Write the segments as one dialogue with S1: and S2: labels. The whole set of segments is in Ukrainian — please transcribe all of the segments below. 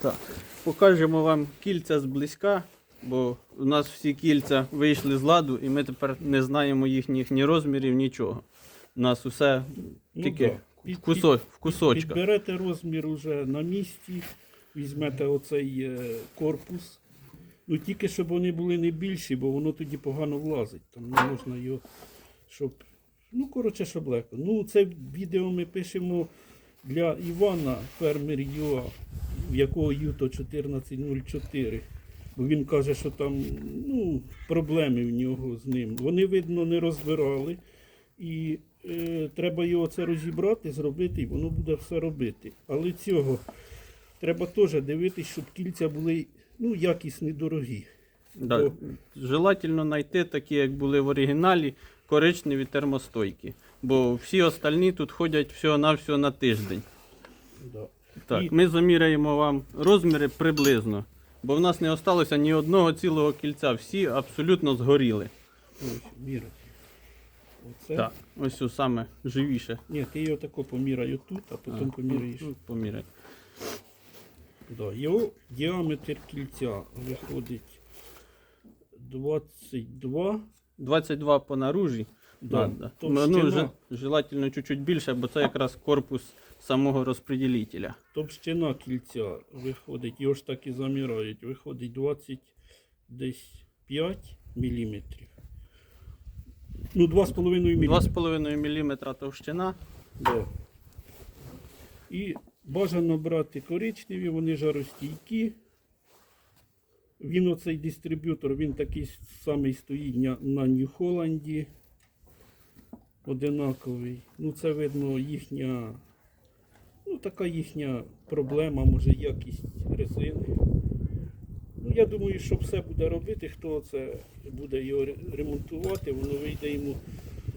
S1: Так. Покажемо вам кільця зблизька, бо у нас всі кільця вийшли з ладу, і ми тепер не знаємо їхніх ні розмірів, нічого. У нас усе
S2: Ну
S1: тільки
S2: да. Під-
S1: в, кусо, в кусочках.
S2: Підберете розмір уже на місці, візьмете оцей е, корпус. Ну тільки щоб вони були не більші, бо воно тоді погано влазить. Там не можна його, щоб. Ну, коротше, щоб легко. Ну, це відео ми пишемо для Івана, фермер ЮА, в якого Юто 1404. Бо він каже, що там ну, проблеми в нього з ним. Вони, видно, не розбирали. І е, треба його це розібрати, зробити, і воно буде все робити. Але цього треба теж дивитися, щоб кільця були ну, якісні, дорогі.
S1: Да.
S2: Бо-
S1: Желательно знайти такі, як були в оригіналі, коричневі термостойкі. Бо всі остальні тут ходять всього-навсього на тиждень.
S2: Да.
S1: Так,
S2: І-
S1: ми заміряємо вам розміри приблизно. Бо в нас не осталося ні одного цілого кільця, всі абсолютно згоріли.
S2: Ось, міряй. Оце.
S1: Так, ось у саме живіше.
S2: Ні, ти його тако поміряй тут, а потім поміряєш.
S1: Ну, Поміряй.
S2: Да. Його діаметр кільця виходить 22.
S1: 22 по наружі.
S2: Да.
S1: Надо.
S2: Товщина,
S1: Ну, же- желательно чуть-чуть більше, бо це якраз корпус самого розподілителя.
S2: товщина кільця виходить, його ж так і замірають, виходить 20 десь 5 міліметрів. Ну, 2,5 мм.
S1: 2,5 мм товщина.
S2: Да. І бажано брати коричневі, вони жаростійкі. Він оцей дистриб'ютор, він такий самий стоїть на, на Нью-Холланді. Одинаковий. Ну, це видно їхня, ну, така їхня проблема, може якість резини. Ну, я думаю, що все буде робити, хто це буде його ремонтувати, воно вийде йому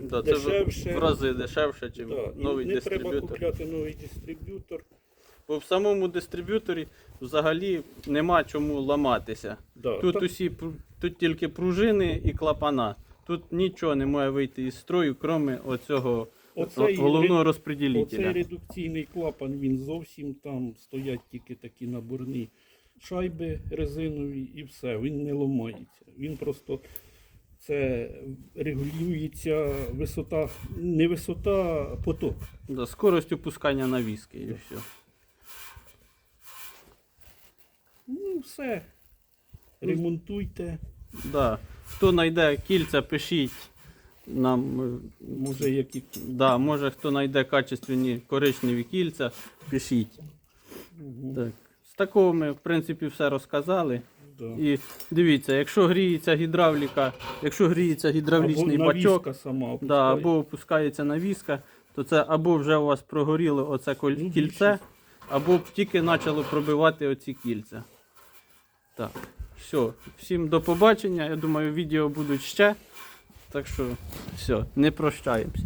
S1: Да, це в- рази дешевше, ніж
S2: Да, і
S1: новий
S2: не треба
S1: дистриб'ютор.
S2: купляти новий дистриб'ютор.
S1: Бо в самому дистриб'юторі взагалі нема чому ламатися.
S2: Да,
S1: Тут
S2: так,
S1: усі тут тільки пружини і клапана. Тут нічого не має вийти із строю, крім оцього
S2: Оцей
S1: головного розподілителя.
S2: Оцей редукційний клапан, він зовсім там стоять тільки такі наборні шайби резинові і все, він не ламається. Він просто це регулюється висота, не висота, а поток.
S1: Да, скорость опускання навіски і все.
S2: Ну, все. Ремонтуйте.
S1: Да. Хто знайде кільця, пишіть нам. е,
S2: Може, які.
S1: Да, може хто знайде качественні коричневі кільця, пишіть. Так. З такого ми, в принципі, все розказали.
S2: Да.
S1: І дивіться, якщо гріється гідравліка, якщо гріється гідравлічний
S2: Або
S1: бачок,
S2: сама
S1: да, або опускається навіска, то це або вже у вас прогоріло оце
S2: Ну,
S1: кільце, або тільки почало пробивати оці кільця. Так, все. Всім до побачення. Я думаю, відео будуть ще. Так що, все, не прощаємося.